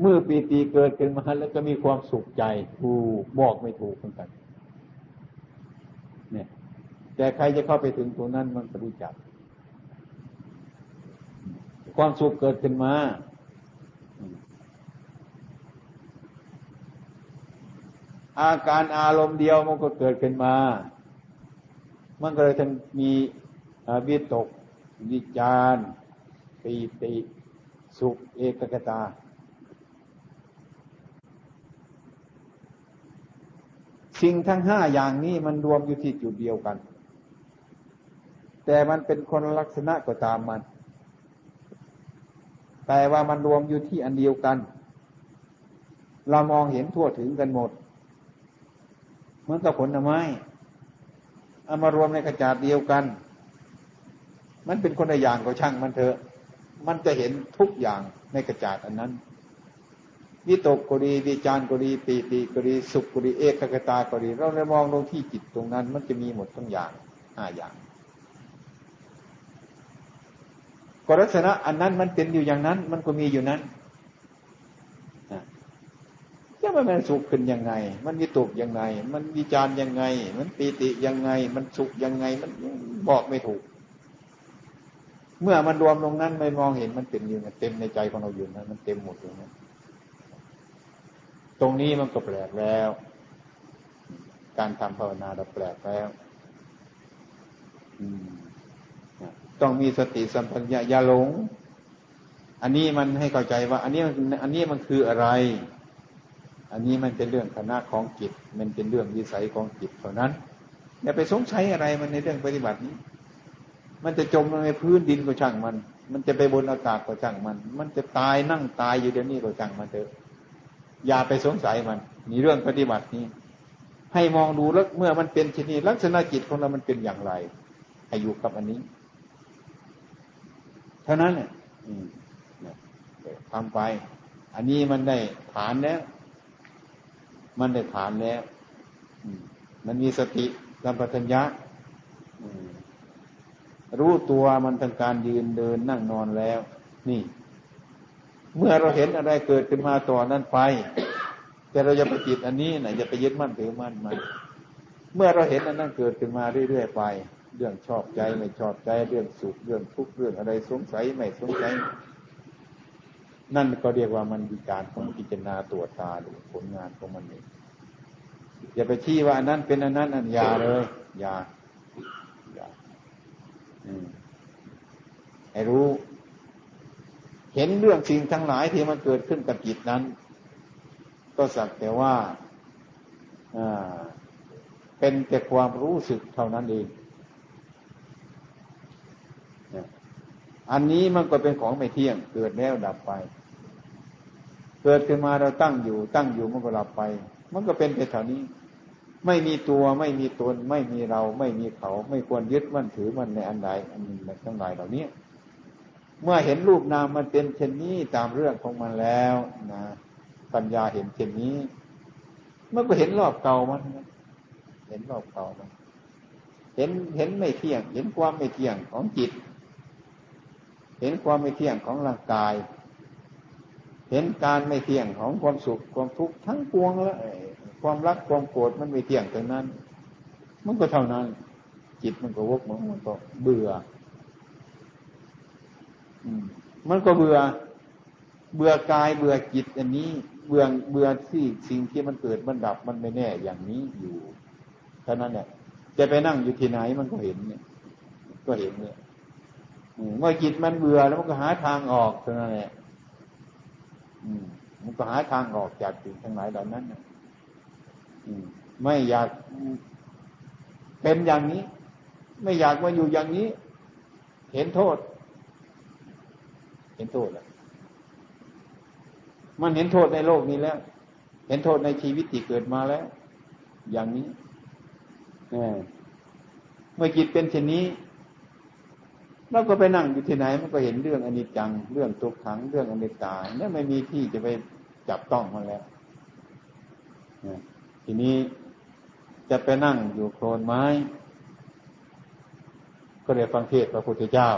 เมื่อปีติเกิดขึ้นมาแล้วก็มีความสุขใจถูกบอกไม่ถูกเหมือนกัน เนี่ย แต่ใครจะเข้าไปถึงตรงนั้นมันก็รู้จัก ความสุขเกิดขึ้นมาอาการอารมณ์เดียวมันก็เกิดขึ้นมา มันก็เลยทั้งมีวิตกวิจารปีติ สุขเอกกตา สิ่งทั้งห้าอย่างนี้มันรวมอยู่ที่จุดเดียวกัน แต่มันเป็นคนลักษณะก็ตามมัน แต่ว่ามันรวมอยู่ที่อันเดียวกัน เรามองเห็นทั่วถึงกันหมด เหมือนกับผลไม้เอามารวมในกระจาดเดียวกัน มันเป็นคนละอย่างก็ช่างมันเถอะ มันจะเห็นทุกอย่างในกระจาดอันนั้น วิตกก็ดีวิจารก็ดีปีติก็ดีสุขก็ดีเอกคตาก็ดี เราเลยมองลงที่จิตตรงนั้น มันจะมีหมดทั้งอย่างห้าอย่างก็ลักษณะอันนั้นมันเป็นอยู่อย่างนั้น มันก็มีอยู่นั้นจะมันมันสุขขึ้นยังไง มันวิตกยังไง มันวิจารยังไง มันปีติยังไง มันสุขยังไง มันบอกไม่ถูก เมื่อมันรวมลงนั้นไม่มองเห็นมันเต็มอยู่เต็มในใจของเราอยู่นะมันเต็มหมดเลยนะ ตรงนี้มันก็แปลกแล้ว การทำภาวนาเราแปลกแล้วต้องมีสติสัมปัญญาอย่าหลง อันนี้มันให้เข้าใจว่า อันนี้อันนี้มันคืออะไร อันนี้มันเป็นเรื่องคณะของจิตมันเป็นเรื่องวิสัยของจิตเท่านั้นอย่าไปสงสัยอะไรมันในเรื่องปฏิบัตินี้ มันจะจมลงในพื้นดินก็ช่างมัน มันจะไปบนอากาศก็ช่างมัน มันจะตายนั่งตายอยู่เดี๋ยวนี้ก็ช่างมันเถอะ อย่าไปสงสัยมันมีเรื่องปฏิบัตินี้ ให้มองดูแล้วเมื่อมันเป็นชนิดลักษณะจิตของเรามันเป็นอย่างไรให้อยู่กับอันนี้ เท่านั้นเนี่ยทำไป อันนี้มันได้ฐานแล้ว มันได้ฐานแล้วมันมีสติสัมปชัญญะรู้ตัวมันทางการยืนเดินนั่งนอนแล้ว นี่ เมื่อเราเห็นอะไรเกิดขึ้นมาต่อนั้นไป แต่เราจะไปจิตอันนี้นะจะไปยึดมั่นถือมั่นมันเมื่อเราเห็นอันนั้นเกิดขึ้นมาเรื่อยๆไป เรื่องชอบใจไม่ชอบใจเรื่องสุขเรื่องทุกข์เรื่องอะไรสงสัยไม่สงสัยนั่นก็เรียกว่ามันมีการของพิจารณาตัวตาดูผลงานของมันเองอย่าไปชี้ว่าอันนั้นเป็นอันนั้นอันยาเลยยาอย่าให้รู้ เห็นเรื่องสิ่งทั้งหลายที่มันเกิดขึ้นกับจิตนั้น ก็สักแต่ว่าเป็นแต่ความรู้สึกเท่านั้นเองอันนี้มันก็เป็นของไม่เที่ยง เกิดแล้วดับไป เกิดขึ้นมาเราตั้งอยู่ ตั้งอยู่มันก็ดับไป มันก็เป็นแต่เท่านี้ ไม่มีตัวไม่มีตน ไม่มีเรา ไม่มีเขา ไม่ควรยึดมั่นถือมันในอันใดอันหนึ่งทั้งหลายเหล่านี้ เมื่อเห็นรูปนามมันเป็นเช่นนี้ตามเรื่องของมันแล้วนะปัญญาเห็นเช่นนี้เมื่อก็เห็นรอบเก่ามัน เห็นรอบเก่ามัน เห็นเห็นไม่เที่ยง เห็นความไม่เที่ยงของจิต เห็นความไม่เที่ยงของร่างกาย เห็นการไม่เที่ยงของความสุขความทุกข์ทั้งปวงแล้วความรักความโกรธมันไม่เที่ยงตรงนั้น มันก็เท่านั้น จิตมันก็วกมันก็เบื่อ มันก็เบื่อ เบื่อกายเบื่อจิตอันนี้ เบื่อเบื่อที่สิ่งที่มันเกิดมันดับมันไม่แน่อย่างนี้อยู่เท่านั้นเนี่ยจะไปนั่งอยู่ที่ไหนมันก็เห็นเนี่ย ก็เห็นเนี่ยเมื่อจิตมันเบื่อแล้วมันก็หาทางออกเท่านั้นแหละมันก็หาทางออกจากสิ่งทั้งหลายเหล่านั้นไม่อยากเป็นอย่างนี้ ไม่อยากมาอยู่อย่างนี้ เห็นโทษ เห็นโทษแล้วมันเห็นโทษในโลกนี้แล้ว เห็นโทษในชีวิตที่เกิดมาแล้ว อย่างนี้เมื่อจิตเป็นเช่นนี้เราก็ไปนั่งอยู่ที่ไหน มันก็เห็นเรื่องอนิจจัง เรื่องทุกขัง เรื่องอนิจจาเนี่ยไม่มีที่จะไปจับต้องมันแล้วทีนี้จะไปนั่งอยู่โคลนไม้ ก็เรียกฟังเทศพระพุทธเจ้า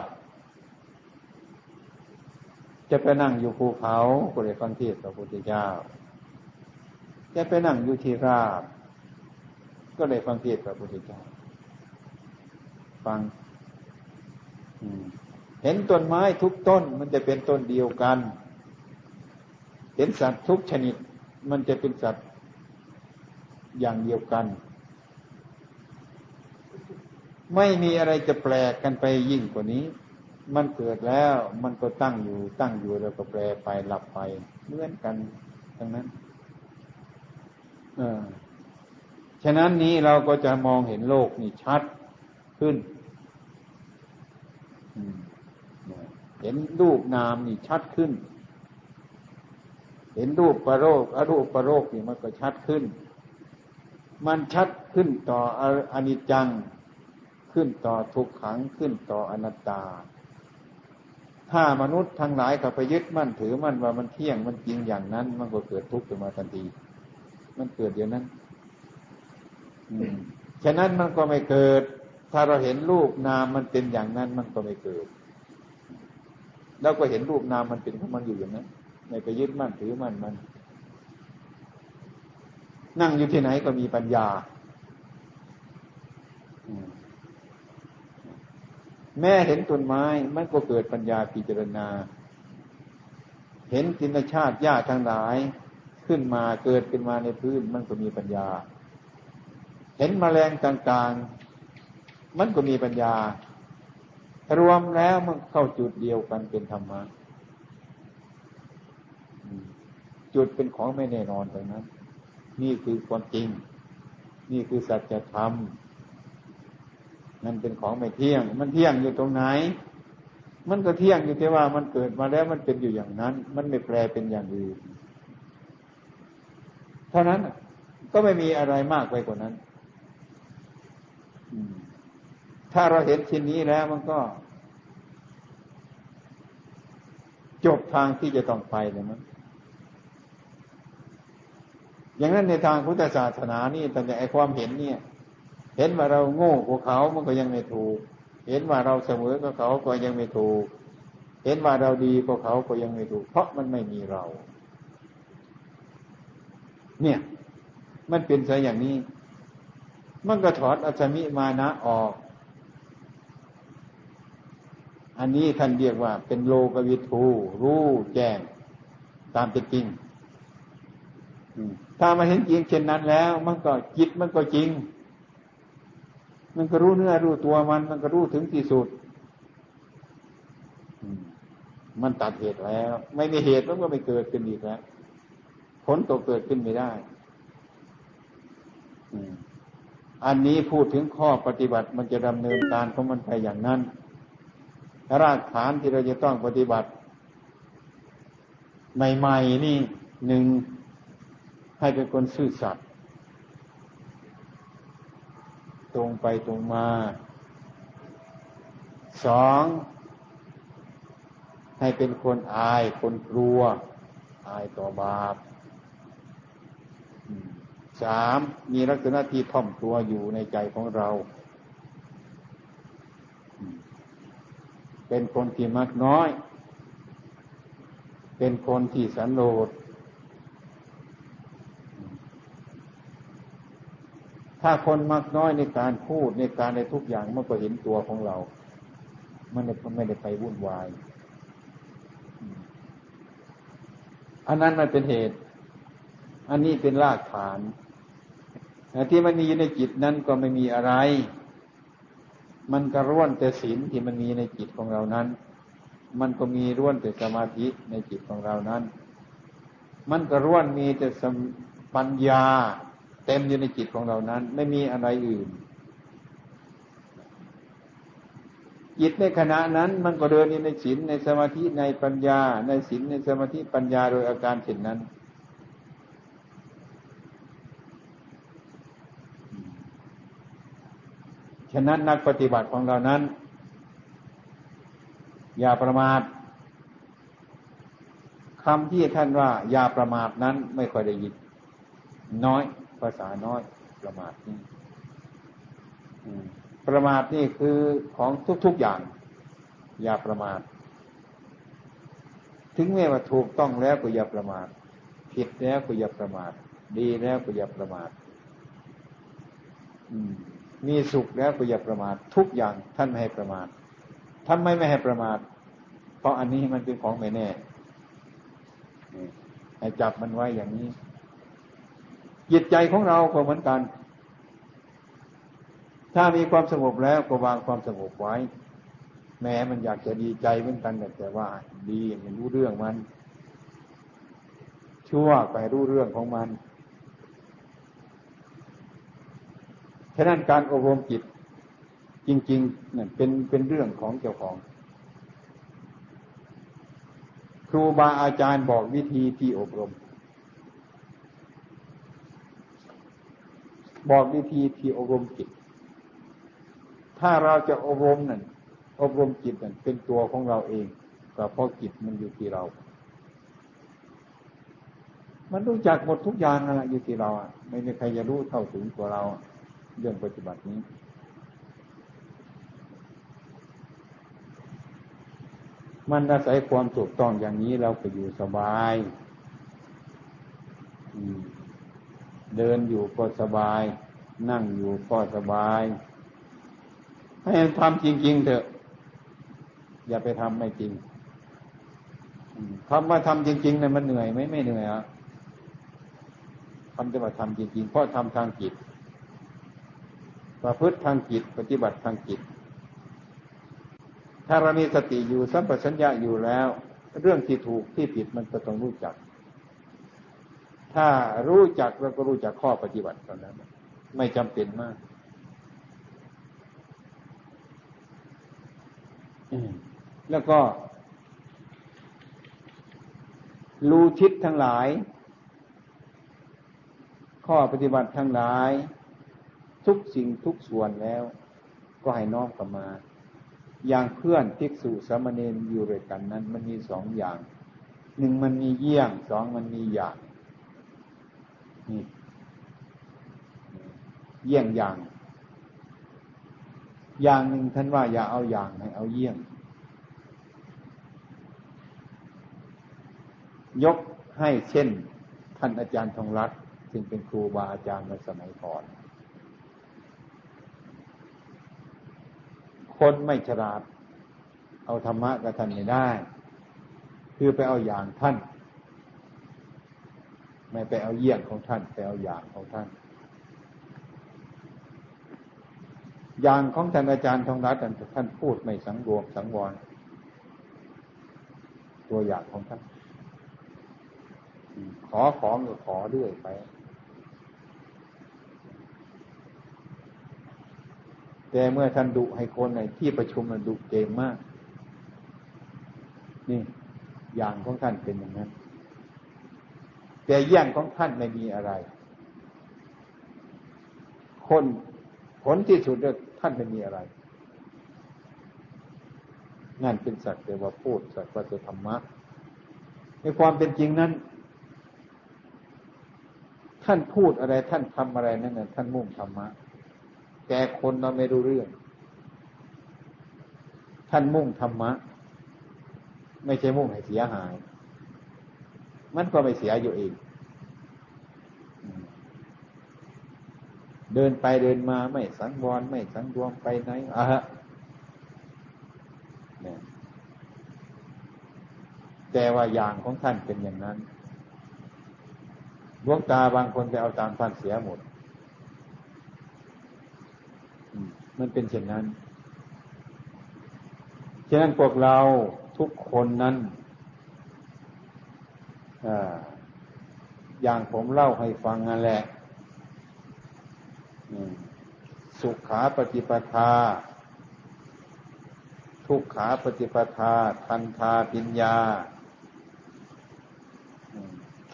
จะไปนั่งอยู่ภูเขาก็เลยฟังเทศพระพุทธเจ้า จะไปนั่งอยู่ที่ราบ ก็เลยฟังเทศพระพุทธเจ้า ฟังเห็นต้นไม้ทุกต้น มันจะเป็นต้นเดียวกัน เห็นสัตว์ทุกชนิด มันจะเป็นสัตว์อย่างเดียวกัน ไม่มีอะไรจะแปลกกันไปยิ่งกว่านี้ มันเกิดแล้วมันก็ตั้งอยู่ตั้งอยู่แล้วก็แปรไปหลับไปเหมือนกันทั้งนั้น เออฉะนั้นนี้เราก็จะมองเห็นโลกนี่ชัดขึ้นเห็นรูปนามนี่ชัดขึ้น เห็นรูปประโรคอรูปประโรคนี่มันก็ชัดขึ้น มันชัดขึ้นต่ออนิจจัง ขึ้นต่อทุกขังขึ้นต่ออนัตตา ถ้ามนุษย์ทั้งหลายเขาไปยึดมั่นถือมั่นว่ามันเที่ยงมันจริงอย่างนั้น มันก็เกิดทุกข์ขึ้นมาทันที มันเกิดเดี๋ยวนั้นฉะนั้นมันก็ไม่เกิด ถ้าเราเห็นรูปนามมันเป็นอย่างนั้น มันก็ไม่เกิดเราก็เห็นรูปนามมันเป็นของมันอยู่อย่างนั้นไม่ไปยึดมั่นถือมั่นมัน นั่งอยู่ที่ไหนก็มีปัญญา แม่เห็นต้นไม้มันก็เกิดปัญญาพิจารณา เห็นจินชาติหญ้าทั้งหลายขึ้นมาเกิดขึ้นมาในพื้นมันก็มีปัญญา เห็นมแมลงต่างๆ มันก็มีปัญญา รวมแล้วมันเข้าจุดเดียวกันเป็นธรรมะจุดเป็นของไม่แน่นอนตรงนั้น นี่คือความจริง นี่คือสัจธรรม นั่นเป็นของไม่เที่ยง มันเที่ยงอยู่ตรงไหน มันก็เที่ยงอยู่ที่ว่ามันเกิดมาแล้วมันเป็นอยู่อย่างนั้น มันไม่แปลเป็นอย่างอื่นเท่านั้นก็ไม่มีอะไรมากไปกว่านั้นถ้าเราเห็นชิ้นนี้แล้วมันก็ จบทางที่จะต้องไปเลยมั้งอย่างนั้นในทางพุทธศาสนานี่แต่ไอความเห็นเนี่ย เห็นว่าเราโง่กว่าเขามันก็ยังไม่ถูก เห็นว่าเราเสมอกับเขาก็ยังไม่ถูก เห็นว่าเราดีกว่าเขาก็ยังไม่ถูก เพราะมันไม่มีเรา เนี่ย มันเป็นซะอย่างนี้ มันก็ถอดอัศมิมานะออก อันนี้ท่านเรียกว่า เป็นโลกวิทูรู้แจ้งตามเป็นจริงถ้ามาเห็นจริงเช่นนั้นแล้ว มันก็จิตมันก็จริง มันก็รู้เนื้อรู้ตัวมัน มันก็รู้ถึงที่สุด มันตัดเหตุแล้ว ไม่มีเหตุมันก็ไม่เกิดขึ้นอีกแล้วผลตัวเกิดขึ้นไม่ได้ อันนี้พูดถึงข้อปฏิบัติมันจะดำเนินการของมันไปอย่างนั้น รากฐานที่เราจะต้องปฏิบัติ ใหม่ ๆ นี่หนึ่งให้เป็นคนซื่อสัตย์ ตรงไปตรงมาสองให้เป็นคนอายคนกลัว อายต่อบาปสามมีลักษณะที่ท่อมตัวอยู่ในใจของเรา เป็นคนที่มักน้อย เป็นคนที่สันโดษ ถ้าคนมักน้อยในการพูดในการในทุกอย่างมันก็เห็นตัวของเรา มันไม่ได้ไปวุ่นวาย อันนั้นมันเป็นเหตุ อันนี้เป็นรากฐานที่มันมีอยู่ในจิตนั้นก็ไม่มีอะไร มันก็ร่วนแต่ศีลที่มันมีในจิตของเรานั้น มันก็มีร่วนแต่สมาธิในจิตของเรานั้น มันก็ร่วนมีแต่ปัญญา เต็มอยู่ในจิตของเรานั้น ไม่มีอะไรอื่น จิตในขณะนั้นมันก็เดินอยู่ในศีลในสมาธิในปัญญา ในศีลในสมาธิปัญญาโดยอาการเช่นนั้น ฉะนั้นนักปฏิบัติของเรานั้น อย่าประมาทคำที่ท่านว่า อย่าประมาทนั้นไม่ค่อยได้ยินน้อย ภาษาน้อยประมาทนี่ประมาทนี่คือของทุก ๆอย่าง อย่าประมาท ถึงแม้ว่าถูกต้องแล้วก็อย่าประมาท ผิดแล้วก็อย่าประมาท ดีแล้วก็อย่าประมาทมีสุขแล้วก็อย่าประมาท ทุกอย่างท่านไม่ให้ประมาททำไม่ไม่ให้ประมาท เพราะอันนี้มันเป็นของไม่แน่ให้จับมันไว้อย่างนี้ จิตใจของเราก็เหมือนกัน ถ้ามีความสงบแล้วก็วางความสงบไว้ แม้มันอยากจะดีใจเหมือนกันแต่ว่า ดีมันรู้เรื่องมัน ชั่วไปรู้เรื่องของมันฉะนั้นการอบรมจิตจริงๆเนี่ยเป็นเป็นเรื่องของเจ้าของ ครูบาอาจารย์บอกวิธีที่อบรม บอกวิธีที่อบรมจิต ถ้าเราจะอบรมนั่นอบรมจิตนั่นเป็นตัวของเราเองก็เพราะจิตมันอยู่ที่เรา มันรู้จักหมดทุกอย่างนะอยู่ที่เราอะ ไม่มีใครจะรู้เท่าถึงตัวเรา เรื่องปฏิบัตินี้มันอาศัยความถูกต้องอย่างนี้เราก็อยู่สบาย เดินอยู่ก็สบาย นั่งอยู่ก็สบาย ให้ทำจริง ๆ เถอะ อย่าไปทำไม่จริงคำว่าทำจริงๆเนี่ยมันเหนื่อยไหมไม่เหนื่อยอะคำจะว่าทำจริง ๆ เพราะทำทางจิตประพฤติทางจิต ปฏิบัติทางจิต ถ้าเรามีสติอยู่สัมปชัญญะอยู่แล้ว เรื่องที่ถูกที่ผิดมันก็ต้องรู้จัก ถ้ารู้จักเราก็รู้จักข้อปฏิบัติตอนนั้นไม่จำเป็นมากแล้วก็ รู้ทิศทั้งหลาย ข้อปฏิบัติทั้งหลาย ทุกสิ่งทุกส่วนแล้ว ก็ให้น้อมกลับมา อย่างเพื่อนภิกษุสามเณรอยู่ด้วยกันนั้น มันมีสองอย่าง หนึ่งมันมีเยี่ยง สองมันมีอย่าง นี่เยี่ยงอย่าง อย่างหนึ่งท่านว่าอย่าเอาอย่างให้เอาเยี่ยง ยกให้เช่น ท่านอาจารย์ทองรัตน์ซึ่งเป็นครูบาอาจารย์ในสมัยก่อน คนไม่ฉลาด เอาธรรมะกับท่านไม่ได้ คือไปเอาอย่างท่าน ไม่ไปเอาเยี่ยงของท่านไปเอาอย่างของท่าน อย่างของท่านอาจารย์ทองรัตน์ท่านพูดไม่สังรวมสังวร ตัวอย่างของท่าน ขอของก็ขอเรื่อยไป แต่เมื่อท่านดุให้คนในที่ประชุมมันดุเก่งมาก นี่อย่างของท่านเป็นอย่างนั้น แต่ย่างของท่านไม่มีอะไร คนผลที่สุดท่านไม่มีอะไรนั่นเป็นสักแต่ว่าพูดสักว่าจะธรรมะ ในความเป็นจริงนั้น ท่านพูดอะไรท่านทำอะไรนั่นน่ะท่านมุ่งธรรมะแกคนเราไม่รู้เรื่อง ท่านมุ่งธรรมะ ไม่ใช่มุ่งให้เสียหาย มันก็ไม่เสียอยู่เอง เดินไปเดินมาไม่สังวรไม่สังรวมไปไหนอะฮะแต่ว่าอย่างของท่านเป็นอย่างนั้นดวงตาบางคนไปเอาตามท่านเสียหมด มันเป็นเช่นนั้น ฉะนั้นพวกเราทุกคนนั้น อย่างผมเล่าให้ฟังนั่นแหละสุขาปฏิปทา ทุกขาปฏิปทา ทันทาปิญญา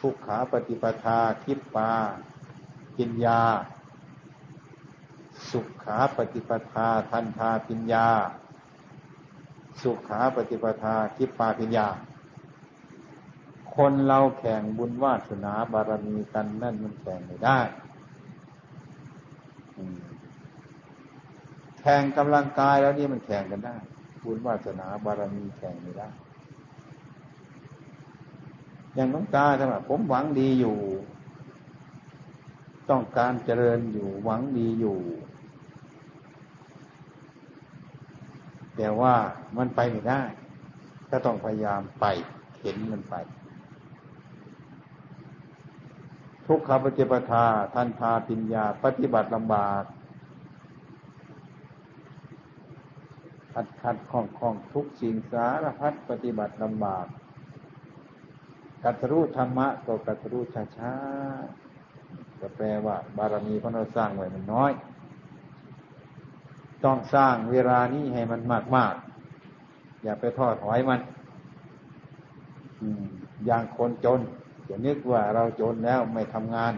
ทุกขาปฏิปทาคิปปาปิญญา สุขาปฏิปทา ทันทาปิญญา สุขาปฏิปทาคิปาปิญญา คนเราแข่งบุญวาสนาบารมีกันนั่นมันแข่งไม่ได้แข่งกำลังกายแล้วนี่มันแข่งกันได้บุญวาสนาบารมีแข่งไม่ได้ อย่างน้องตาใช่ไหมผมหวังดีอยู่ ต้องการเจริญอยู่หวังดีอยู่ แต่ว่ามันไปไม่ได้ ก็ต้องพยายามไปเห็นมันไป ทุกขปฏิปทาทันทาปิญญา ปฏิบัติลำบากขัดขัดข้องข้องทุกสิ่งสารพัดปฏิบัติลำบากกัตรู้ธรรมะก็กัตรู้ช้าช้าก็แปลว่า บารมีของเราสร้างไว้มันน้อย ต้องสร้างเวลานี้ให้มันมากมากอย่าไปทอดถอยมันอย่างคนจน จะนึกว่าเราจนแล้วไม่ทำงาน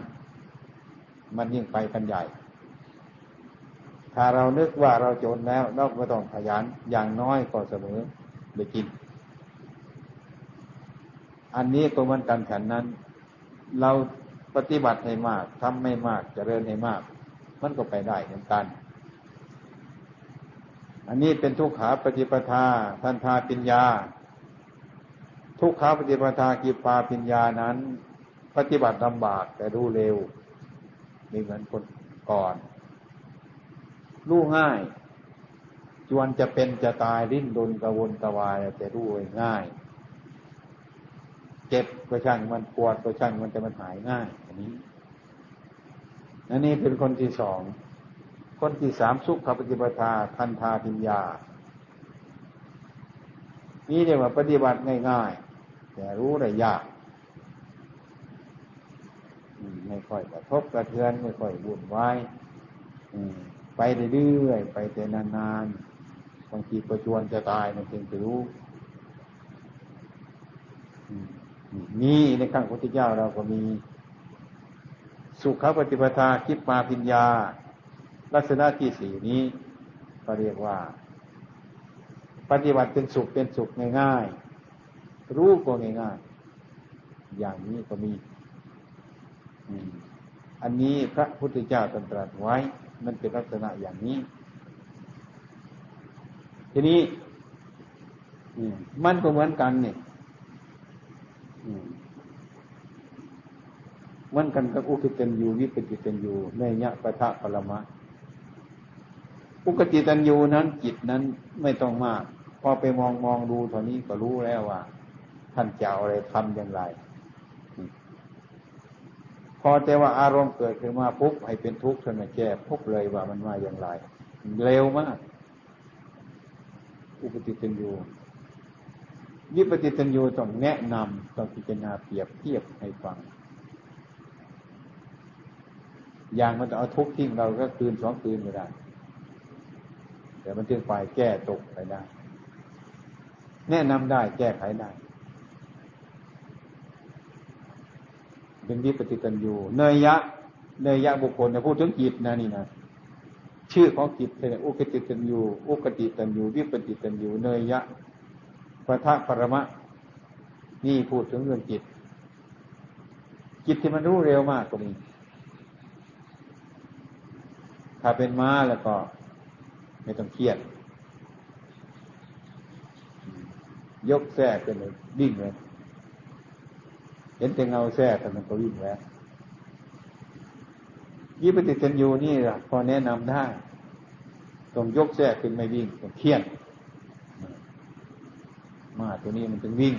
มันยิ่งไปกันใหญ่ ถ้าเรานึกว่าเราจนแล้วเราก็ต้องขยันอย่างน้อยก็เสมอไปกิน อันนี้ก็มันกันฉันนั้น เราปฏิบัติให้มากทำไม่มากจเจริญให้มาก มันก็ไปได้เหมือนกัน อันนี้เป็นทุกขาปฏิปทา ทันทาปิญญา ทุกขาปฏิปทากิปาปิญญานั้น ปฏิบัติลำบากแต่รู้เร็วมีเหมือนคนก่อน รู้ง่ายจวนจะเป็นจะตายริ้นดนกระวนกระวายแต่รู้ง่าย เจ็บก็ช่างมันปวดก็ช่างมันจะมันหายง่ายอันนี้อันนี้เป็นคนที่สอง คนที่สามสุขปฏิปทาทันทาพิญญานี่เรียกว่าปฏิบัติง่ายๆ แต่รู้ได้ยาก ไม่ค่อยกระทบกระเทือน ไม่ค่อยวุ่นวายไปเรื่อยๆไปแต่นานๆบางทีประชวนจะตายมันจึงจะรู้นี่ในขั้งพุทธเจ้าเราก็มี สุขปฏิปทาคิปมาพิญญา ลักษณะที่สี่นี้ก็เรียกว่า ปฏิบัติเป็นสุขเป็นสุขง่ายๆ รู้ก็ง่ายๆอย่างนี้ก็มีอันนี้พระพุทธเจ้าตรัสไว้ มันเป็นลักษณะอย่างนี้ ทีนี้มันก็เหมือนกันเนี่ยมันกันกับอุกตินยูวิปจิตันยูในยะปะทะปรมะอุกติตันยูนั้นจิตนั้นไม่ต้องมาก พอไปมองมองดูเท่านี้ก็รู้แล้วว่า ท่านจะอะไรทำอย่างไร พอแต่ว่าอารมณ์เกิดขึ้นมาปุ๊บให้เป็นทุกข์ท่านแก้ปุ๊บเลยว่ามันมาอย่างไร เร็วมาก อุปติตันยูวิปติตันยูต้องแนะนำต้องพิจารณาเปรียบเทียบให้ฟัง อย่างมันจะเอาทุกข์ทิ้งเราก็คืนสองคืนไม่ได้แต่มันจึงไปแก้ตกไปได้ แนะนำได้แก้ไขได้ เป็นวิปฏิตันยูเนยยะเนยยะบุคคลเนี่ยพูดถึงจิตนะนี่นะชื่อของจิตเป็นอุกติตันยูอุกติตันยูวิปฏิตันยูเนยยะปะทะปรมะ นี่พูดถึงเรื่องจิต จิตที่มันรู้เร็วมากกว่านี้ถ้าเป็นม้าแล้วก็ ไม่ต้องเครียด ยกแท้เป็นเลยดิ่งเลย เห็นแต่เงาแท้แต่มันก็วิ่งแล้วยี่ปฏิสัญญูนี่พอแนะนำได้ต้องยกแท้ขึ้นไม่วิ่งต้องเคียนมาตัวนี้มันถึงวิ่ง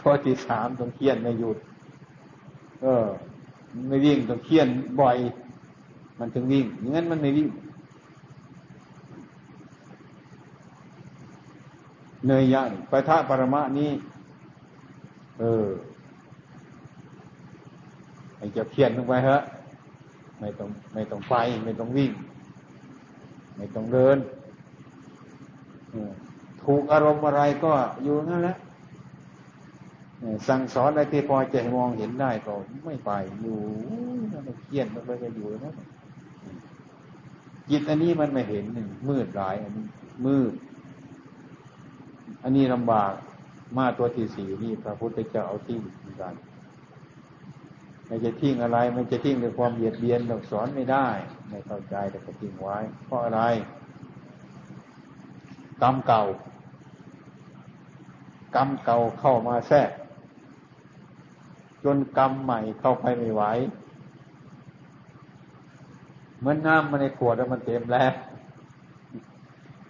ทอที่สามต้องเคียนไม่หยุด เออ ไม่วิ่งต้องเคียนบ่อย มันถึงวิ่งอย่างนั้นมันไม่วิ่ง เนยยะปะทะปรมะนี้ เออไอ้จะเพียนลงไปฮะไม่ต้องไม่ต้องไป ไม่ต้องวิ่ง ไม่ต้องเดินถูกอารมณ์อะไรก็อยู่นั่นแหละสั่งสอนอะไรที่พอจะมองเห็นได้ก็ไม่ไปอยู่นั่นเครียดมันก็อยู่นั่นจิตอันนี้มันไม่เห็นหนึ่งมืดหลายอันนี้มืด อันนี้ลำบากมาตัวที่สี่นี่พระพุทธเจ้าเอาทิ้งเหมือนกันไม่จะทิ้งอะไรไม่จะทิ้งด้วยความเบียดเบียนต้องสอนไม่ได้ไม่เข้าใจแต่ก็ทิ้งไว้ เพราะอะไรกรรมเก่ากรรมเก่าเข้ามาแทรก จนกรรมใหม่เข้าไปไม่ไหวเหมือนน้ำมันในขวดมันเต็มแล้ว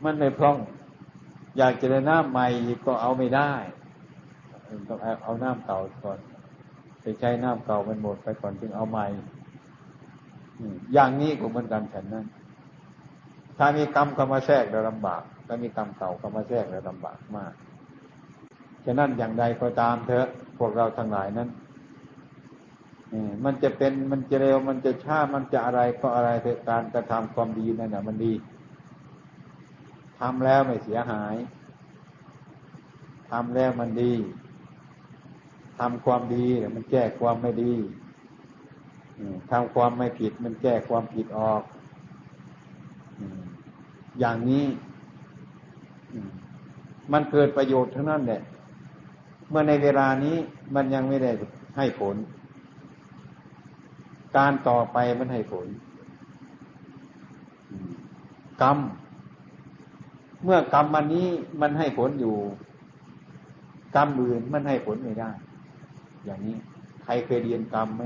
มันไม่พร่อง อยากจะได้น้ำใหม่ก็เอาไม่ได้ต้องเอาน้ำเก่าก่อนไปใช้น้ำเก่ามันหมดไปก่อนจึงเอาใหม่อย่างนี้ก็เหมือนกันฉันนั้นถ้ามีกรรมเข้ามาแทรกเราลำบาก ถ้ามีกรรมเก่าเข้ามาแทรกเราลำบากมาก ฉะนั้นอย่างใดก็ตามเถอะ พวกเราทั้งหลายนั้นมันจะเป็นมันจะเร็วมันจะช้ามันจะอะไรก็อะไรเถอะการกระทำความดีนั่นแหะมันดี ทำแล้วไม่เสียหายทำแล้วมันดีทำความดีมันแก้ความไม่ดีทำความไม่ผิดมันแก้ความผิดออก อย่างนี้ มันเกิดประโยชน์ทั้งนั้นแหละ เมื่อในเวลานี้มันยังไม่ได้ให้ผล การต่อไปมันให้ผล กรรม เมื่อกรรมมันนี้มันให้ผลอยู่ กรรมอื่นมันให้ผลไม่ได้ อย่างนี้ ใครเคยเรียนกรรมไหม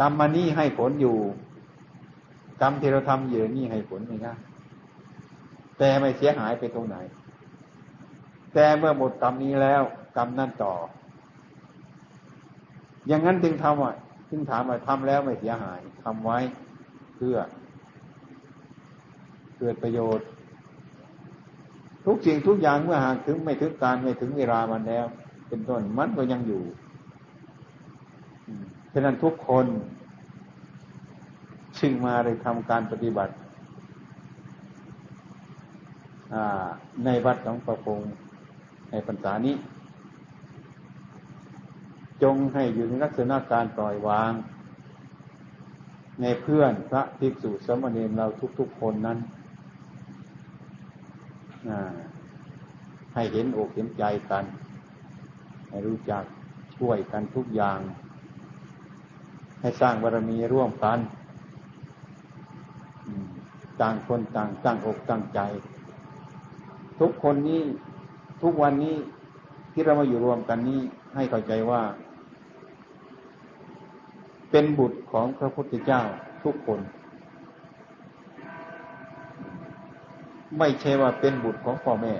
กรรมมันนี้ให้ผลอยู่ กรรมที่เราทำอยู่นี่ให้ผลไม่ได้แต่ไม่เสียหายไปตรงไหน แต่เมื่อหมดกรรมนี้แล้ว กรรมนั่นต่อ อย่างนั้นจึงทำอะจึงถามว่าทำแล้วไม่เสียหายทำไว้เพื่อเกิดประโยชน์ ทุกสิ่งทุกอย่างเมื่อหากถึงไม่ถึงการไม่ถึงเวลามันแล้ว เป็นต้นมันก็ยังอยู่ฉะนั้นทุกคนซึ่งมาได้ทำการปฏิบัติในวัดหลวงประพงในพรรษานี้ จงให้อยู่ในลักษณะการปล่อยวาง ในเพื่อนพระภิกษุสมณีเราทุกๆคนนั้น ให้เห็นอกเห็นใจกัน ให้รู้จักช่วยกันทุกอย่าง ให้สร้างบารมีร่วมกัน ต่างคนต่างตั้งอกตั้งใจ ทุกคนนี้ทุกวันนี้ที่เรามาอยู่รวมกันนี้ให้เข้าใจว่า เป็นบุตรของพระพุทธเจ้าทุกคน ไม่ใช่ว่าเป็นบุตรของพ่อแม่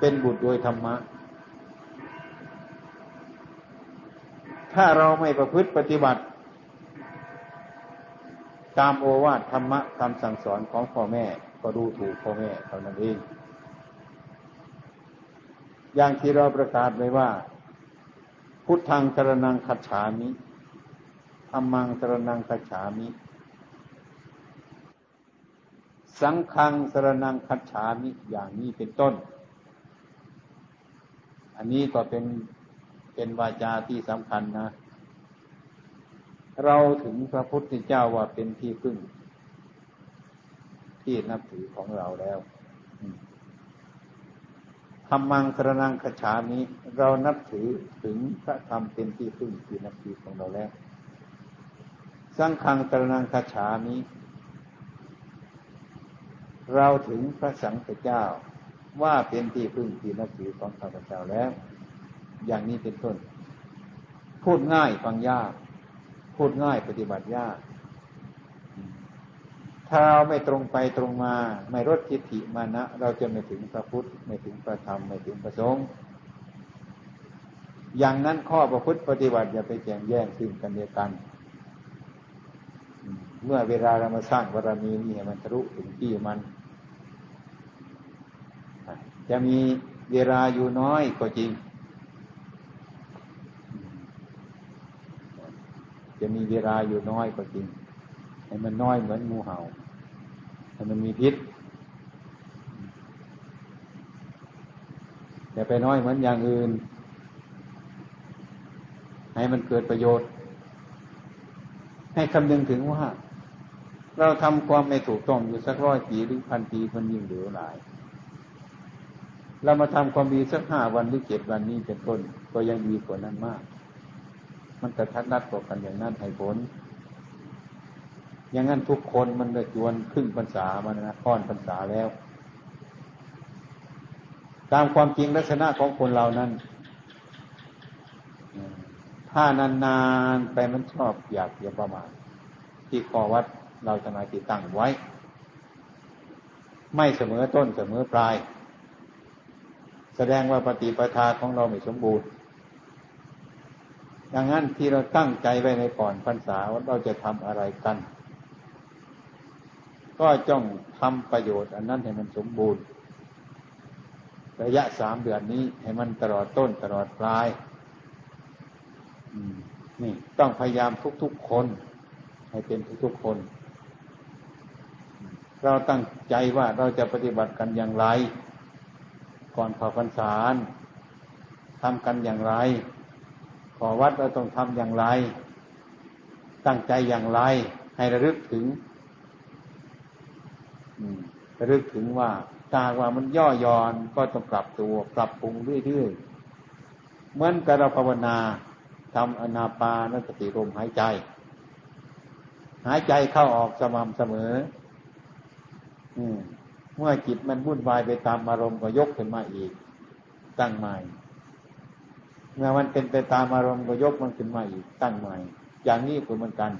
เป็นบุตรโดยธรรมะ ถ้าเราไม่ประพฤติปฏิบัติ ตามโอวาทธรรมะคำสั่งสอนของพ่อแม่ ก็ดูถูกพ่อแม่เท่านั้นเอง อย่างที่เราประกาศไว้ว่า พุทธังสรนังคัจฉามิธรรมังสรนังคัจฉามิ สังฆังสรนังคัจฉามิอย่างนี้เป็นต้น อันนี้ก็เป็นเป็นวาจาที่สำคัญนะ เราถึงพระพุทธเจ้าว่าเป็นที่พึ่ง ที่นับถือของเราแล้วธรรมังสรนังขฉามิเรานับถือถึงพระธรรมเป็นที่พึ่งที่นับถือของเราแล้ว สังฆังสรนังขฉามิ เราถึงพระสังฆเจ้าว่าเป็นที่พึ่งที่นับถือของข้าพเจ้าแล้ว อย่างนี้เป็นต้น พูดง่ายฟังยาก พูดง่ายปฏิบัติยาก ถ้าเราไม่ตรงไปตรงมา ไม่ลดทิฏฐิมานะ เราจะไม่ถึงพระพุทธ ไม่ถึงพระธรรม ไม่ถึงพระสงฆ์อย่างนั้นข้อประพฤติปฏิบัติอย่าไปแข่งแย่งซึ่งกันเดียวกัน เมื่อเวลาเรามาสร้างบารมีนี่มันทะลุถึงที่มัน จะมีเวลาอยู่น้อยก็จริง จะมีเวลาอยู่น้อยก็จริง ให้มันน้อยเหมือนงูเห่า ให้มันมีพิษอย่าไปน้อยเหมือนอย่างอื่น ให้มันเกิดประโยชน์ ให้คำนึงถึงว่า เราทำความไม่ถูกต้องอยู่สักร้อยปีหรือพันปีมันยิ่งเหลือหลาย เรามาทำความดีสักห้าวันหรือเจ็ดวันนี้เป็นต้น ก็ยังดีกว่านั้นมาก มันกระทัดรัดกว่ากันอย่างนั้นให้ผล อย่างนั้นทุกคนมันได้จวนครึ่งพรรษามันนะค่อนพรรษาแล้ว ตามความจริงลักษณะของคนเรานั้นถ้านานๆไปมันชอบอยากอย่าประมาทที่ขอวัดเราจะมาติดตั้งไว้ ไม่เสมอต้นเสมอปลาย แสดงว่าปฏิปทาของเราไม่สมบูรณ์ ดังนั้นที่เราตั้งใจไว้ในก่อนพรรษาว่าเราจะทำอะไรกัน ก็จ้องทำประโยชน์ อันนั้นให้มันสมบูรณ์ ระยะสามเดือนนี้ให้มันตลอดต้นตลอดปลายนี่ต้องพยายามทุกๆคน ให้เป็นทุกๆคน เราตั้งใจว่าเราจะปฏิบัติกันอย่างไร ก่อนเข้าพรรษาทำกันอย่างไร ขอวัดเราต้องทำอย่างไร ตั้งใจอย่างไร ให้ระลึกถึงระลึกถึงว่าตาว่ามันย่อยอนก็ต้องปรับตัว ปรับปรุงเรื่อยๆเหมือนกับเราภาวนาทำอนาปานสติลมหายใจ หายใจเข้าออกสม่ำเสมอ เมื่อจิตมันวุ่นวายไปตามอารมณ์ก็ยกขึ้นมาอีก ตั้งใหม่ เมื่อมันเป็นไปตามอารมณ์ก็ยกมันขึ้นมาอีก ตั้งใหม่ อย่างนี้ก็เหมือนกัน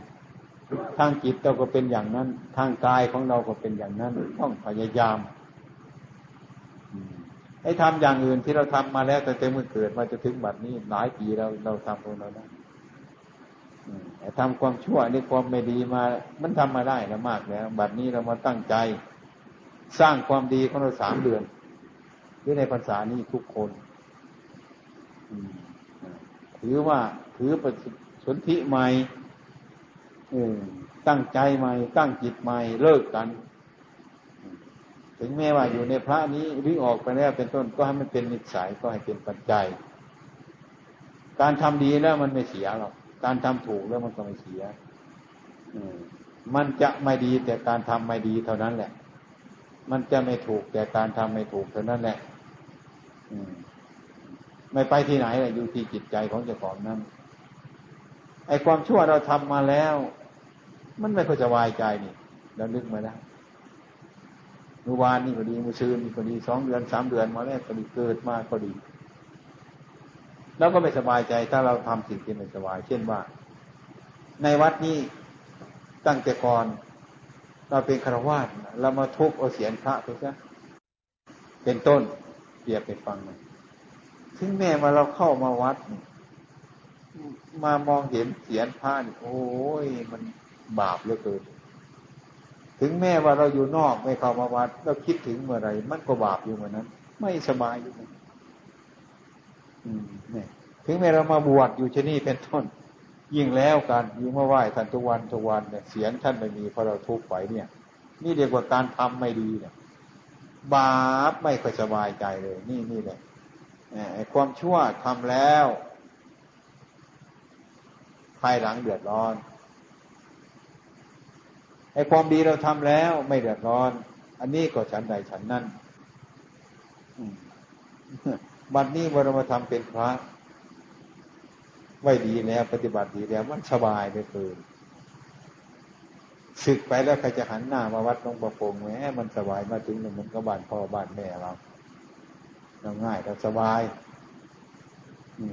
ทางจิตเราก็เป็นอย่างนั้น ทางกายของเราก็เป็นอย่างนั้น ต้องพยายามให้ทำอย่างอื่นที่เราทำมาแล้วแต่เต็มมือเกิดมาจะถึงบัดนี้หลายปีเราเราทำของเราได้แต่ทำความชั่วนี่ความไม่ดีมา มันทำมาได้แล้วมากแล้วบัดนี้เรามาตั้งใจ สร้างความดีของเราสามเดือนด้วยในภาษานี้ทุกคนถือว่าถือปฏิสนธิใหม่ตั้งใจใหม่ ตั้งจิตใหม่เลิกกัน ถึงแม้ว่าอยู่ในพระนี้หรือออกไปแล้วเป็นต้นก็ให้มันเป็นนิสัยก็ให้เป็นปัจจัย การทำดีแล้วมันไม่เสียหรอกการทำถูกแล้วมันก็ไม่เสียมันจะไม่ดีแต่การทำไม่ดีเท่านั้นแหละ มันจะไม่ถูกแต่การทำไม่ถูกเท่านั้นแหละไม่ไปที่ไหนเลยอยู่ที่จิตใจของเจ้าของนั้นไอ้ความชั่วเราทำมาแล้ว มันไม่ค่อยสบายใจนี่เราลึกมาแล้วมื่อวานนี่ก็ดีมื่อซืนนี่ก็ดีสองเดือนสามเดือนมาแล้วก็ดีเกิดมาก็ดี แล้วก็ไม่สบายใจถ้าเราทำสิ่งที่ไม่สบาย เช่นว่า ในวัดนี้ตั้งแต่ก่อน เราเป็นคารวาสเรามาทุบเอาเสียนพระไปซะเป็นต้นเปรียบไปฟังหน่อยถึงแม้ว่าเราเข้ามาวัด มามองเห็นเสียนผ้านี่โอ้ยมันบาปเหลือเกินถึงแม้ว่าเราอยู่นอกไม่เข้ามาวัดเราคิดถึงเมื่อไรมันก็บาปอยู่เหมือนนั้น ไม่สบายอยู่อืมเนี่ยถึงแม้เรามาบวชอยู่ที่นี่เป็นต้น ยิ่งแล้วกันยิ่งมาไหว้ท่านทุกวันทุกวันเนี่ยเสียงท่านไม่มีเพราะเราทุกข์ไปเนี่ย นี่เรียกว่าการทำไม่ดีเนี่ยบาปไม่ค่อยสบายใจเลย นี่นี่แหละความชั่วทำแล้ว ภายหลังเดือดร้อนไอ้ความดีเราทำแล้วไม่เดือดร้อน อันนี้ก็ฉันใดฉันนั่นบัดนี้วรมาทำเป็นพระ ไว้ดีแล้ว ปฏิบัติดีแล้วมันสบายเลยคือศึกไปแล้วใครจะหันหน้ามาวัดหลวงประพงแหมมันสบายมาถึงเหมือนกับบ้านพ่อบ้านแม่เราเราง่ายเราสบาย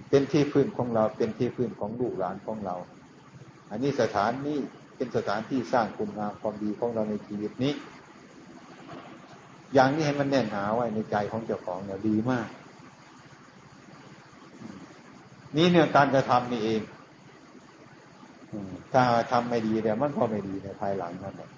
เป็นที่พื้นของเราเป็นที่พื้นของลูกหลานของเรา อันนี้สถานนี้เป็นสถานที่สร้างคุณงามความดีของเราในชีวิตนี้ อย่างนี้ให้มันแน่นหนาไว้ในใจของเจ้าของเนี่ยดีมาก นี่เนี่ยการกระทำนี่เองถ้าทำไม่ดีเดี๋ยวมันก็ไม่ดีในภายหลังนั่นแหละ